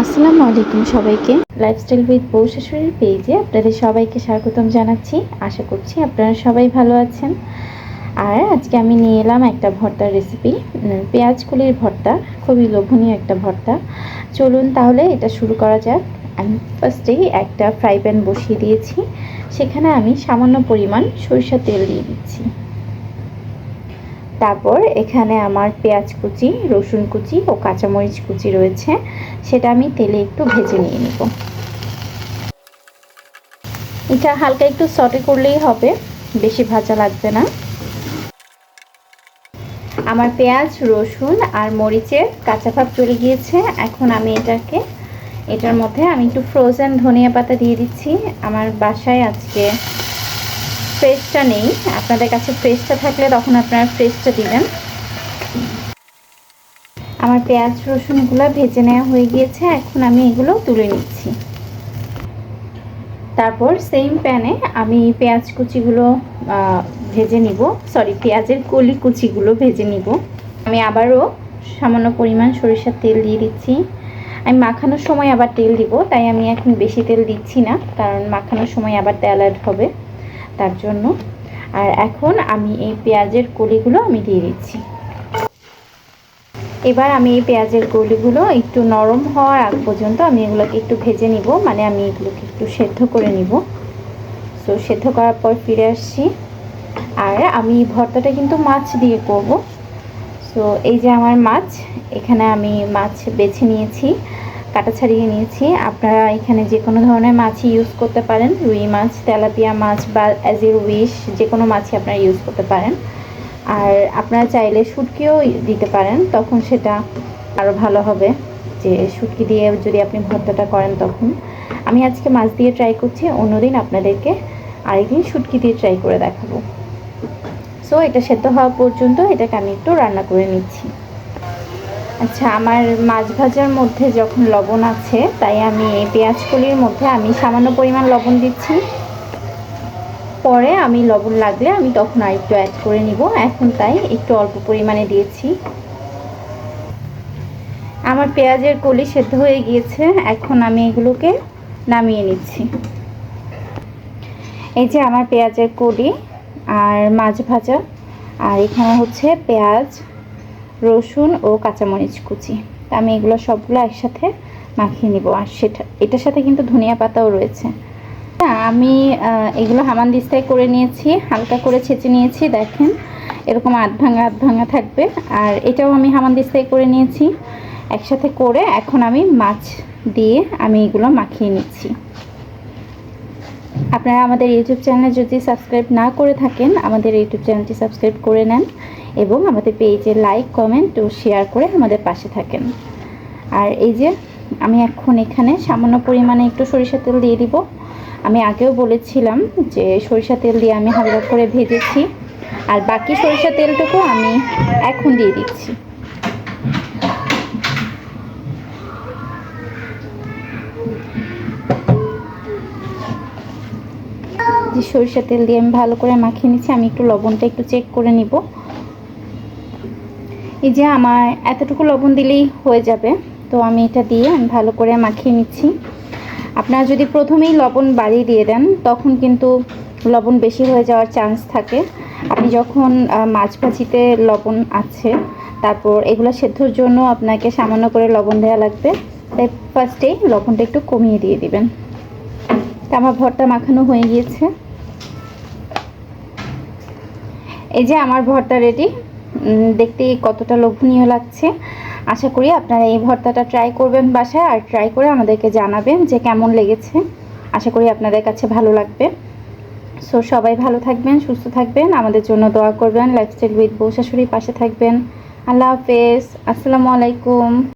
আসসালামু আলাইকুম সবাইকে। লাইফস্টাইল উইথ বউ শাশুড়ির পেজে আপনাদের সবাইকে স্বাগতম জানাচ্ছি। আশা করছি আপনারা সবাই ভালো আছেন। আর আজকে আমি নিয়ে এলাম একটা ভর্তার রেসিপি পেঁয়াজ কলির ভর্তা, খুবই লোভনীয় একটা ভর্তা। চলুন তাহলে এটা শুরু করা যাক। আমি ফার্স্টেই একটা ফ্রাই প্যান বসিয়ে দিয়েছি। সেখানে আমি সামান্য পরিমাণ সরিষা তেল দিয়ে দিচ্ছি। তারপর এখানে আমার পেঁয়াজ কুচি, রসুন কুচি ও কাঁচামরিচ কুচি রয়েছে। সেটা আমি তেলে একটু ভেজে নিয়ে নেব। এটা হালকা একটু সটে করলেই হবে, বেশি ভাজা লাগবে না। আমার পেঁয়াজ, রসুন আর মরিচের কাঁচা ভাব চলে গিয়েছে। এখন আমি এটাকে, এটার মধ্যে আমি একটু ফ্রোজেন ধনিয়া পাতা দিয়ে দিচ্ছি। আমার বাসায় আজকে ফ্রেশটা নেই। আপনাদের কাছে ফ্রেশটা থাকলে তখন আপনারা ফ্রেশটা দিবেন। আমার পেঁয়াজ, রসুনগুলো ভেজে নেওয়া হয়ে গিয়েছে। এখন আমি এগুলো তুলে নিচ্ছি। তারপর সেম প্যানে আমি পেঁয়াজ কুচিগুলো ভেজে নিব। সরি পেঁয়াজের কলি কুচিগুলো ভেজে নিব। আমি আবারও সামান্য পরিমাণ সরিষার তেল দিয়ে দিচ্ছি। আমি মাখানোর সময় আবার তেল দিব, তাই আমি এখন বেশি তেল দিচ্ছি না, কারণ মাখানোর সময় আবার তেল অ্যাড হবে। তার জন্য। আর এখন আমি এই পেঁয়াজের কলিগুলো আমি দিয়ে দিচ্ছি। এবার আমি এই পেঁয়াজের কলিগুলো একটু নরম হওয়ার আগ পর্যন্ত আমি এগুলোকে একটু ভেজে নিব মানে আমি এগুলোকে একটু সেদ্ধ করে নিব। সো সেদ্ধ করার পর ফিরে আসছি। আর আমি ভর্তাটা কিন্তু মাছ দিয়ে করব। সো এই যে আমার মাছ, এখানে আমি মাছ বেছে নিয়েছি। কাটা ছাড়িয়ে নিয়েছি। আপনারা এখানে যে কোনো ধরনের মাছই ইউজ করতে পারেন। রুই মাছ, তেলাপিয়া মাছ বা অ্যাজ এ উইশ যে কোনো মাছই আপনারা ইউজ করতে পারেন। আর আপনারা চাইলে শুটকিও দিতে পারেন, তখন সেটা আরও ভালো হবে। যে শুটকি দিয়ে যদি আপনি ভর্তাটা করেন তখন। আমি আজকে মাছ দিয়ে ট্রাই করছি, অন্যদিন আপনাদেরকে আরেকদিন শুটকি দিয়ে ট্রাই করে দেখাবো। সো এটা সেদ্ধ হওয়া পর্যন্ত এটাকে আমি একটু রান্না করে নিচ্ছি। আচ্ছা আমার মাছ ভাজার মধ্যে যখন লবণ আছে, তাই আমি এই পেঁয়াজ কলির মধ্যে আমি সামান্য পরিমাণ লবণ দিচ্ছি। পরে আমি লবণ লাগলে আমি তখন আর একটু অ্যাড করে নিব। এখন তাই একটু অল্প পরিমাণে দিয়েছি। আমার পেঁয়াজের কলি সেদ্ধ হয়ে গিয়েছে। এখন আমি এগুলোকে নামিয়ে নিচ্ছি। এই যে আমার পেঁয়াজের কলি আর মাছ ভাজা। আর এখানে হচ্ছে পেঁয়াজ রসুন ও কাঁচামরিচ কুচি। তা আমি এগুলো সবগুলো একসাথে মাখিয়ে নিব। আর সেটা, এটার সাথে কিন্তু ধনিয়া পাতাও রয়েছে। আমি এগুলো হামান দিস্তায় করে নিয়েছি, হালকা করে ছেঁচে নিয়েছি, দেখেন। এরকম আধ ভাঙা আধ ভাঙা থাকবে। আর এটাও আমি হামান দিস্তায় করে নিয়েছি। একসাথে করে এখন আমি মাছ দিয়ে আমি এগুলো মাখিয়ে নিচ্ছি। আপনারা আমাদের ইউটিউব চ্যানেলে যদি সাবস্ক্রাইব না করে থাকেন, আমাদের ইউটিউব চ্যানেলটি সাবস্ক্রাইব করে নেন। এবং আমাদের পেজে লাইক কমেন্ট ও শেয়ার করে আমাদের পাশে থাকেন। আর এই যে আমি এখন এখানে সামান্য পরিমাণে একটু সরিষা তেল দিয়ে দিব। আমি আগেও বলেছিলাম যে সরিষা তেল দিয়ে আমি হালকা করে ভেজেছি। আর বাকি সরিষা তেলটুকু আমি এখন দিয়ে দিচ্ছি। সরিষা তেল দিয়ে আমি ভালো করে মাখিয়ে নিচ্ছি, আমি একটু লবণটা একটু চেক করে নিব। এই যে আমার এতটুকু লবণ দিলেই হয়ে যাবে, তো আমি এটা দিয়ে আমি ভালো করে মাখিয়ে নিচ্ছি। আপনারা যদি প্রথমেই লবণ বাড়িয়ে দিয়ে দেন, তখন কিন্তু লবণ বেশি হয়ে যাওয়ার চান্স থাকে। আপনি যখন মাছ ভাজিতে লবণ আছে, তারপর এগুলো সেদ্ধর জন্য আপনাকে সামান্য করে লবণ দেওয়া লাগবে। তাই ফার্স্টেই লবণটা একটু কমিয়ে দিয়ে দিবেন। তা আমার ভর্তা মাখানো হয়ে গিয়েছে। এই যে আমার ভর্তা রেডি দেখতে কতটা লোভনীয় লাগছে। আশা করি আপনারা এই ভর্তাটা ট্রাই করবেন বাসায় আর ট্রাই করে আমাদেরকে জানাবেন যে কেমন লেগেছে। আশা করি আপনাদের কাছে ভালো লাগবে। সো সবাই ভালো থাকবেন, সুস্থ থাকবেন, আমাদের জন্য দোয়া করবেন লাইফস্টাইল উইথ বউ শাশুড়ির পাশে থাকবেন। আল্লাহ হাফেজ, আসসালামু আলাইকুম।